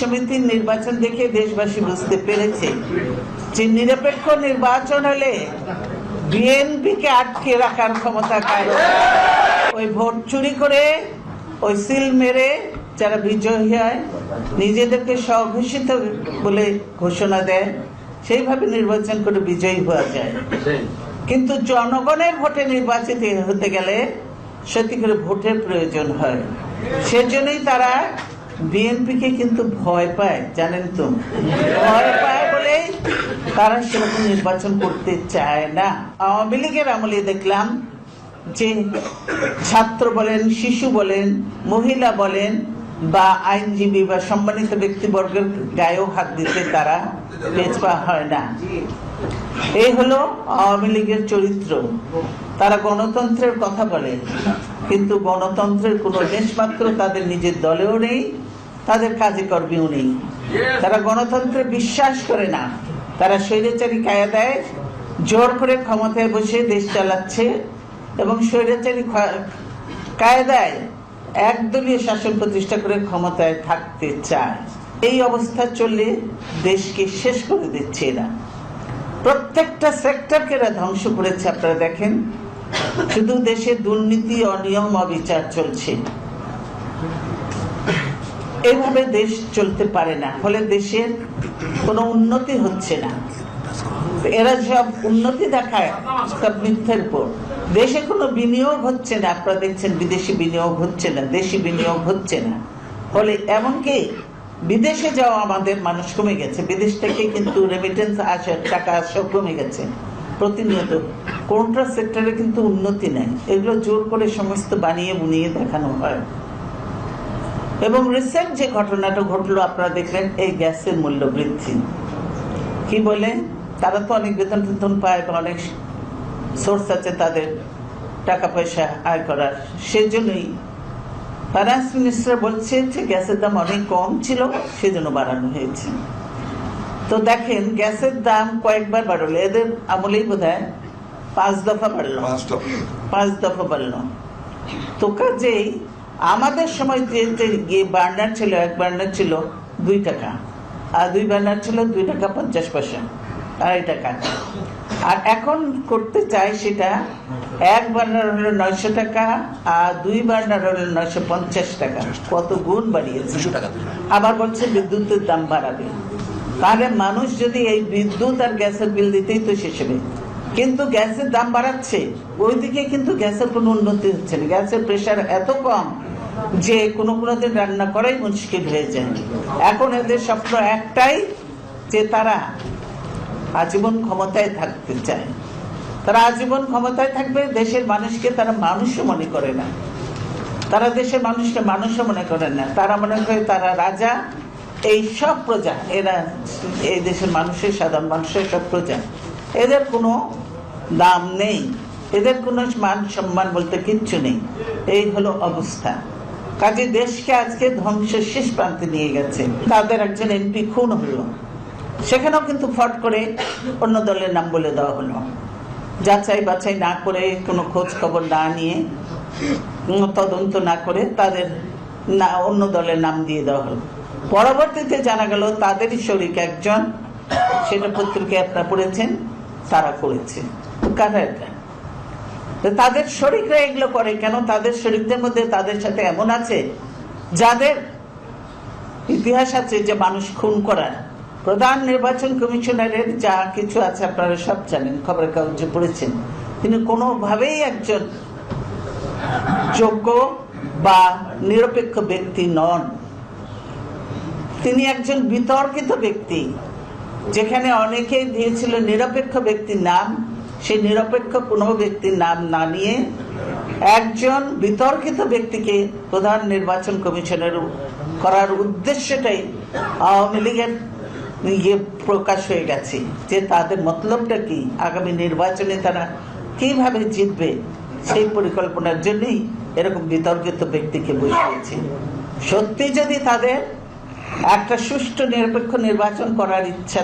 সমিতির নির্বাচন দেখে দেশবাসী বুঝতে পেরেছে যে নিরপেক্ষ নির্বাচন হলে বিএনপিকে আটকে রাখার ক্ষমতা ওই ভোট চুরি করে, ওই সিল মেরে যারা বিজয়ী হয়, নিজেদেরকে স্বঘোষিত বলে ঘোষণা দেয়, সেইভাবে নির্বাচন করে বিজয়ী হওয়া যায়। কিন্তু জনগণের ভোটে নির্বাচিত হতে গেলে সত্যি করে ভোটের প্রয়োজন হয়। সেজন্যই তারা বিএনপিকে কিন্তু ভয় পায়, জানেন তো। ভয় পায় বলেই তারা সেরকম নির্বাচন করতে চায় না। আওয়ামী লীগের আমলে দেখলাম যে ছাত্র বলেন, শিশু বলেন, মহিলা বলেন, বা আইনজীবী বা সম্মানিত ব্যক্তিবর্গের গায়েও হাত দিতে তারা পেছপা হয় না। এই হলো আওয়ামী লীগের চরিত্র। তারা গণতন্ত্রের কথা বলে, কিন্তু গণতন্ত্রের কোনো লেশমাত্র তাদের নিজের দলেও নেই তাদের কাজে কর্মেও নেই। তারা গণতন্ত্রে বিশ্বাস করে না। তারা স্বৈরাচারী কায়দায় জোর করে ক্ষমতায় বসে দেশ চালাচ্ছে এবং স্বৈরাচারী কায়দায় একদলীয় শাসন প্রতিষ্ঠা করে ক্ষমতায় থাকতে চায়। এই অবস্থা চললে দেশকে শেষ করে দিচ্ছে এরা। প্রত্যেকটা সেক্টরকে এরা ধ্বংস করেছে আপনারা দেখেন। শুধু দেশে দুর্নীতি অনিয়ম অবিচার চলছে। এইভাবে দেশ চলতে পারে না, ফলে দেশের কোনো উন্নতি হচ্ছে না। এরা সব উন্নতি দেখায় মিথ্যের উপর। দেশে কোনো বিনিয়োগ হচ্ছে না, আপনারা দেখছেন বিদেশি বিনিয়োগ হচ্ছে না, দেশি বিনিয়োগ হচ্ছে না। ফলে এমনকি বিদেশে যাওয়া আমাদের মানুষ কমে গেছে, বিদেশ থেকে কিন্তু রেমিটেন্স আসে, টাকা আসা কমে গেছে। প্রতিনিয়ত কোনটা সেক্টরে কিন্তু উন্নতি নেই, এগুলো জোর করে সমস্ত বানিয়ে বুনিয়ে দেখানো হয়। এবং রিসেন্ট যে ঘটনাটা ঘটলো আপনারা দেখলেন এই গ্যাসের মূল্য বৃদ্ধি। কি বলে? তারা তো অনেক বেতন টেতন পায় বা অনেক সোর্স আছে তাদের টাকা পয়সা আয় করার। সেজন্যই ফাইন্যান্স মিনিস্টার বলছে যে গ্যাসের দাম অনেক কম ছিল সেজন্য বাড়ানো হয়েছে। তো দেখেন গ্যাসের দাম কয়েকবার বাড়লো। এদের আমলেই বোধ হয় পাঁচ দফা বাড়লো। পাঁচ দফা বাড়লো। তো কাজেই আমাদের সময় গিয়ে বার্নার ছিল এক বার্নার ছিল দুই টাকা। আর দুই বার্নার ছিল দুই টাকা পঞ্চাশ পয়সা আড়াই টাকা। আর এখন করতে চাই সেটা এক বার্নার হলো নয়শো টাকা আর দুই বার্নার হলো নয়শো পঞ্চাশ টাকা। কত গুণ বাড়িয়েছে। আবার বলছে বিদ্যুতের দাম বাড়াবে। তাহলে মানুষ যদি এই বিদ্যুৎ আর গ্যাসের বিল দিতেই তো শেষ হবে। কিন্তু গ্যাসের দাম বাড়াচ্ছে ওইদিকে কিন্তু গ্যাসের কোনো উন্নতি হচ্ছে না। গ্যাসের প্রেশার এত কম যে কোনো কোনো দিন রান্না করাই মুশকিল হয়ে যায়। এখন এদের স্বপ্ন একটাই যে তারা আজীবন ক্ষমতায় থাকতে চায়। তারা আজীবন ক্ষমতায় থাকবে, দেশের মানুষকে তারা মানুষও মনে করে না। তারা দেশের মানুষকে মানুষও মনে করে না। তারা মনে করে তারা রাজা। এই সব প্রজা, এরা এই দেশের মানুষের, সাধারণ মানুষের সব প্রজা। এদের কোনো দাম নেই। এদের কোনো মান সম্মান বলতে কিচ্ছু নেই। এই হলো অবস্থা। কাজে দেশকে আজকে ধ্বংসের শেষ প্রান্তে নিয়ে গেছে। তাদের একজন এমপি খুন হলো। সেখানেও কিন্তু ফট করে অন্য দলের নাম বলে দেওয়া হলো। যাচাই বাছাই না করে, কোনো খোঁজ খবর না নিয়ে তদন্ত না করে তাদের না, অন্য দলের নাম দিয়ে দেওয়া হলো। পরবর্তীতে জানা গেল তাদেরই শরিক একজন। সেটা পত্রিকায় আপনারা পড়েছেন, তারা করেছে। কারা এটা? তাদের শরিকরা এগুলো করে, কেন তাদের শরিকদের মধ্যে তাদের সাথে এমন আছে? যাদের ইতিহাস আছে যে মানুষ খুন করার প্রধান নির্বাচন কমিশনারের যা কিছু আছে আপনারা সব জানেন খবরের কাগজে পড়েছেন। তিনি কোনোভাবেই একজন যোগ্য বা নিরপেক্ষ ব্যক্তি নন। তিনি একজন বিতর্কিত ব্যক্তি, যেখানে অনেকেই দিয়েছিল নিরপেক্ষ ব্যক্তির নাম সেই নিরপেক্ষ কোনো ব্যক্তির নাম না নিয়ে একজন বিতর্কিত ব্যক্তিকে প্রধান নির্বাচন কমিশনের করার উদ্দেশ্যটাই আওয়ামী লীগের ইয়ে প্রকাশ হয়ে গেছে। যে তাদের মতলবটা কি? আগামী নির্বাচনে তারা কীভাবে জিতবে? সেই পরিকল্পনার জন্যই এরকম বিতর্কিত ব্যক্তিকে বসিয়েছে। সত্যি যদি তাদের একটা সুষ্ঠু নিরপেক্ষ নির্বাচন করার ইচ্ছা